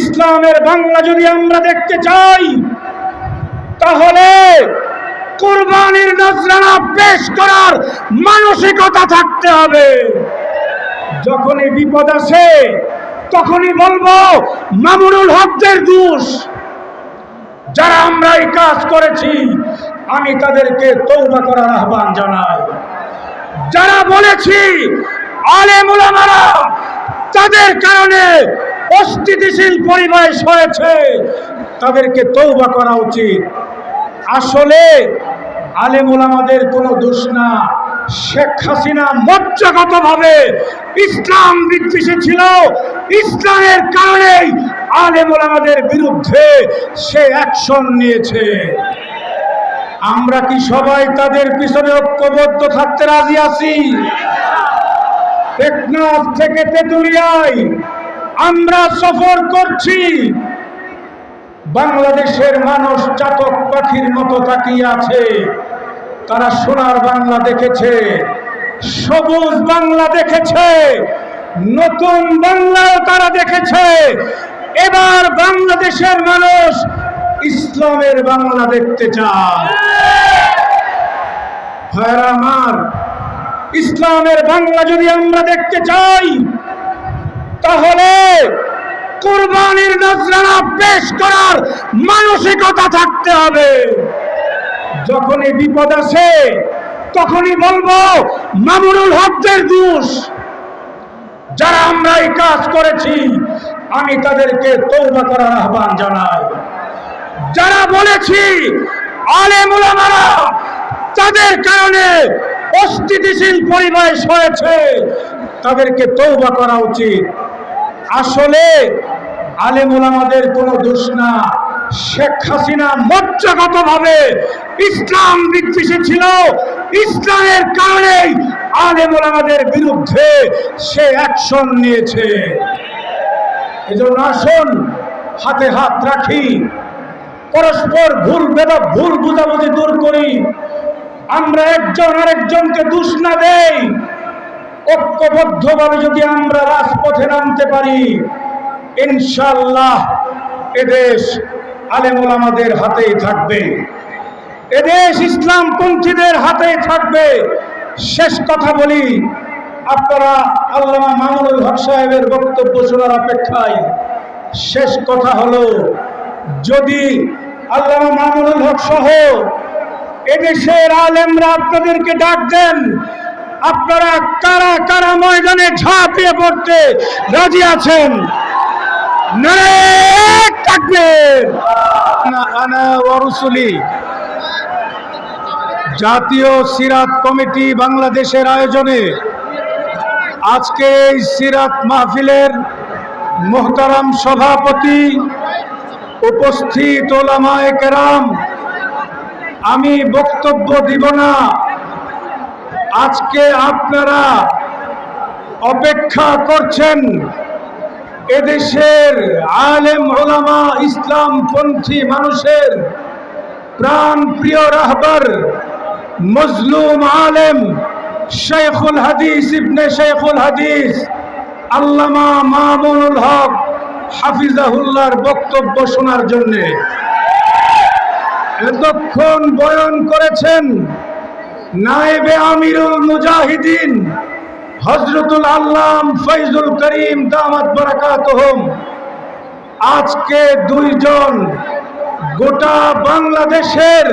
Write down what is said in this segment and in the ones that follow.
ইসলামের বাংলা যদি আমরা দেখতে চাই, তাহলে কুরবানির নজরানা পেশ করার মানসিকতা থাকতে হবে। যখনই বিপদ আসে, তখনই বলব, মামুনুল হকদের দোষ। যারা আমরা এই কাজ করেছি, আমি তাদেরকে তৌবা করার আহ্বান জানাই। যারা বলেছি, আলেম ওলামারা তাদের কারণে অস্থিতিশীল পরিবেশ হয়েছে তাদেরকে তৌবা করা উচিত। আসলে আলেম ওলামাদের কোনো দোষ না। শেখ হাসিনা মজ্জাগতভাবে ইসলাম বিদ্বেষী ছিল। ইসলামের কারণেই আলেম ওলামাদের বিরুদ্ধে সে অ্যাকশন নিয়েছে। আমরা কি সবাই তাদের পিছনে ঐক্যবদ্ধ থাকতে রাজি আছি? টেকনাফ থেকে তেতুলিয়ায় আমরা সফর করছি। বাংলাদেশের মানুষ চাতক পাখির মতো তাকিয়ে আছে। তারা সোনার বাংলা দেখেছে, সবুজ বাংলা দেখেছে, নতুন বাংলাও তারা দেখেছে। এবার বাংলাদেশের মানুষ ইসলামের বাংলা দেখতে চায়। আমার, ইসলামের বাংলা যদি আমরা দেখতে চাই তাহলে কোরবানির নজরানা পেশ করার মানসিকতা থাকতে হবে। যখনই বিপদ আসে, তখনই বলব, মামুনুল হকদের দোষ। যারা আমরা এই কাজ করেছি, আমি তাদেরকে তৌবা করার আহ্বান জানাই। যারা বলেছি আলেম ওলামারা তাদের কারণে অস্থিতিশীল পরিবেশ হয়েছে, তাদেরকে তৌবা করা উচিত। আসলে আলেম ওলামাদের কোনো দোষ না। শেখ হাসিনা মজ্জাগতভাবে ইসলাম বিদ্বেষী ছিল। ইসলামের কারণেই আলেম ওলামাদের বিরুদ্ধে সে অ্যাকশন নিয়েছে। এজন্য আসুন, হাতে হাত রাখি। পরস্পর ভুল বেদা ভুল বুঝাবুঝি দূর করি। আমরা একজন আরেকজনকে দোষ না দেই। ঐক্যবদ্ধভাবে যদি আমরা রাজপথে নামতে পারি ইনশাল্লাহ এদেশ আলেমুল আমাদের হাতেই থাকবে। এদেশ ইসলামপন্থীদের হাতেই থাকবে। শেষ কথা বলি, আপনারা আল্লামা মামুনুল হক সাহেবের বক্তব্য শোনার অপেক্ষায় শেষ কথা হলো, যদি আল্লামা মামুনুল হক সহ এদেশের আলেমরা আপনাদেরকে ডাক দেন আপনারা কারা কারা ময়দানে ঝাঁপিয়ে পড়তে রাজি আছেন? জাতীয় সিরাত কমিটি বাংলাদেশের আয়োজনে আজকে এই সিরাত মাহফিলের মোহতারাম সভাপতি উপস্থিত ওলামায়ে কেরাম, আমি বক্তব্য দিব না। আজকে আপনারা অপেক্ষা করছেন এদেশের আলেম ওলামা, ইসলামপন্থী মানুষের প্রাণ প্রিয় রাহবার মজলুম আলেম শেখুল হাদিস ইবনে শেখুল হাদিস আল্লামা মামুনুল হক হাফিজাহুল্লার বক্তব্য শোনার জন্যে এতক্ষণ বয়ন করেছেন নায়েবে আমিরুল মুজাহিদিন হজরতুল আল্লাম ফৈজুল করিম দামাত বারাকাতহম। আজকে দুইজন গোটা বাংলাদেশের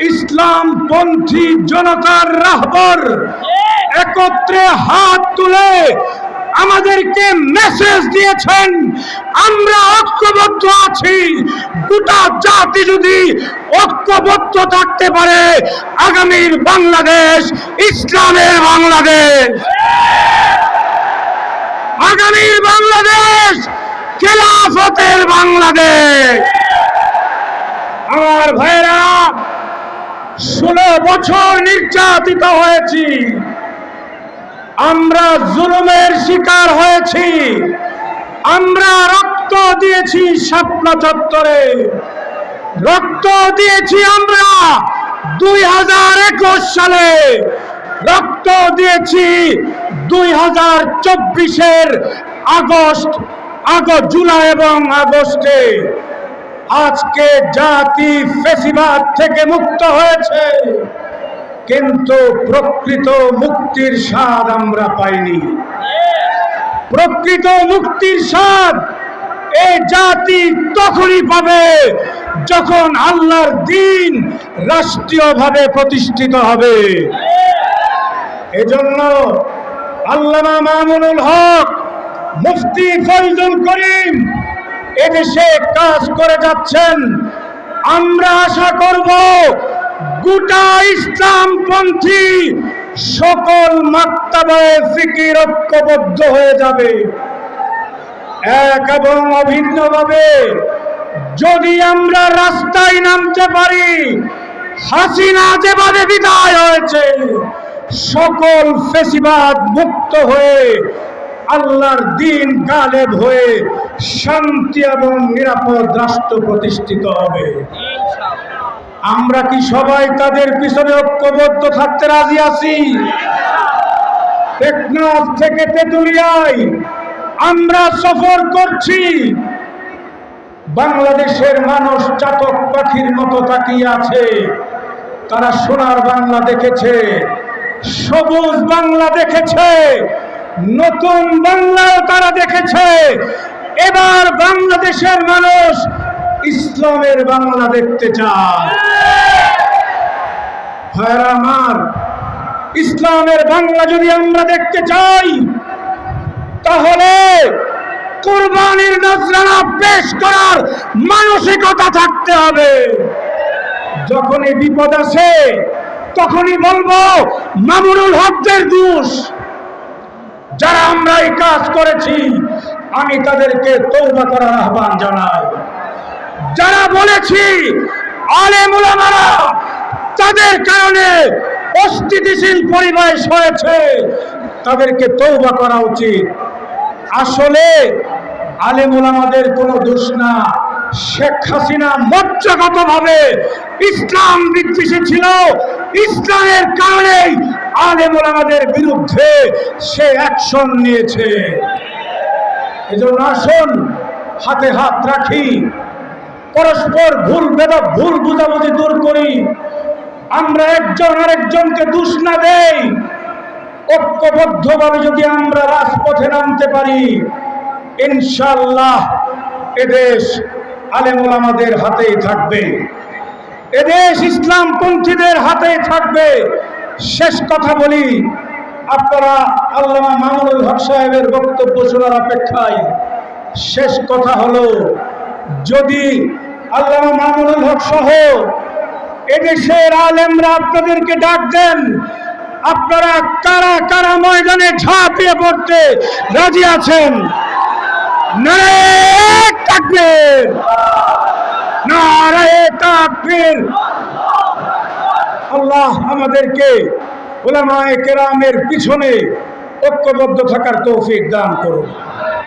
ইসলামপন্থী জনতার রাহবর একত্রে হাত তুলে আমাদেরকে মেসেজ দিয়েছেন, আমরা ঐক্যবদ্ধ আছি। গোটা জাতি যদি ঐক্যবদ্ধ থাকতে পারে, আগামীর বাংলাদেশ, ইসলামের বাংলাদেশ। আগামীর বাংলাদেশ, খেলাফতের বাংলাদেশ। আমার ভাইরা ষোলো বছর নির্যাতিত হয়েছি। আমরা জুলুমের শিকার হয়েছি। আমরা রক্ত দিয়েছি শাপলা চত্বরে। রক্ত দিয়েছি আমরা দুই হাজার একুশ সালে। রক্ত দিয়েছি দুই হাজার চব্বিশের আগস্ট আগস্ট জুলাই এবং আগস্টে। আজকে জাতি ফেসিবাদ থেকে মুক্ত হয়েছে। কিন্তু প্রকৃত মুক্তির স্বাদ আমরা পাইনি। প্রকৃত মুক্তির স্বাদ এই জাতি তখনই পাবে যখন আল্লাহর দিন রাষ্ট্রীয়ভাবে প্রতিষ্ঠিত হবে। এজন্য আল্লামা মামুনুল হক, মুফতি ফজলুল করিম এদেশে কাজ করে যাচ্ছেন। আমরা আশা করব গোটা ইসলামপন্থী সকল মাত্তাবায় ফিকির ঐক্যবদ্ধ হয়ে যাবে। এক এবং অভিন্নভাবে যদি আমরা রাস্তায় নামতে পারি, হাসিনা যেভাবে বিদায় হয়েছে, সকল ফেসিবাদ মুক্ত হয়ে আল্লাহর দিন গালেব হয়ে শান্তি এবং নিরাপদ রাষ্ট্র প্রতিষ্ঠিত হবে। আমরা কি সবাই তাদের পিছনে ঐক্যবদ্ধ থাকতে রাজি আছি? টেকনাফ থেকে তেতুলিয়ায় আমরা সফর করছি। বাংলাদেশের মানুষ চাতক পাখির মতো তাকিয়ে আছে। তারা সোনার বাংলা দেখেছে, সবুজ বাংলা দেখেছে, নতুন বাংলাও তারা দেখেছে। এবার বাংলাদেশের মানুষ ইসলামের বাংলা দেখতে চায় আমার, ইসলামের বাংলা যদি আমরা দেখতে চাই, তাহলে কোরবানির নজরানা পেশ করার মানসিকতা থাকতে হবে। যখনই বিপদ আসে, তখনই বলব, মামুনুল হকদের দোষ। যারা আমরা এই কাজ করেছি, আমি তাদেরকে তৌবা করার আহ্বান জানাই। যারা বলেছি, আলেম ওলামারা তাদের কারণে অস্থিতিশীল পরিবেশ হয়েছে, তাদেরকে তৌবা করা উচিত। আসলে আলেম ওলামাদের কোনো দোষ না। শেখ হাসিনা মজ্জাগতভাবে ইসলাম বিদ্বেষী ছিল। ইসলামের কারণেই আলেম ওলামাদের বিরুদ্ধে সে অ্যাকশন নিয়েছে। এজন্য আসুন, হাতে হাত রাখি। পরস্পর ভুল বেদা ভুল বুঝাবুঝি দূর করি। আমরা একজন আরেকজনকে দোষ না দেই। ঐক্যবদ্ধভাবে যদি আমরা রাজপথে নামতে পারি ইনশাল্লাহ এদেশ আলেমুল আমাদের হাতেই থাকবে। এদেশ ইসলামপন্থীদের হাতেই থাকবে। শেষ কথা বলি, আপনারা আল্লামা মামুনুল হক সাহেবের বক্তব্য শোনার অপেক্ষায় শেষ কথা হলো যদি আল্লাহ মামুনুল হক সহ এদেশের আলেমরা আপনাদেরকে ডাক দেন, আপনারা কারা কারা ময়দানে ঝাঁপিয়ে পড়তে রাজি আছেন? আল্লাহ আমাদেরকে ওলামায়ে কেরামের পিছনে ঐক্যবদ্ধ থাকার তৌফিক দান করুন।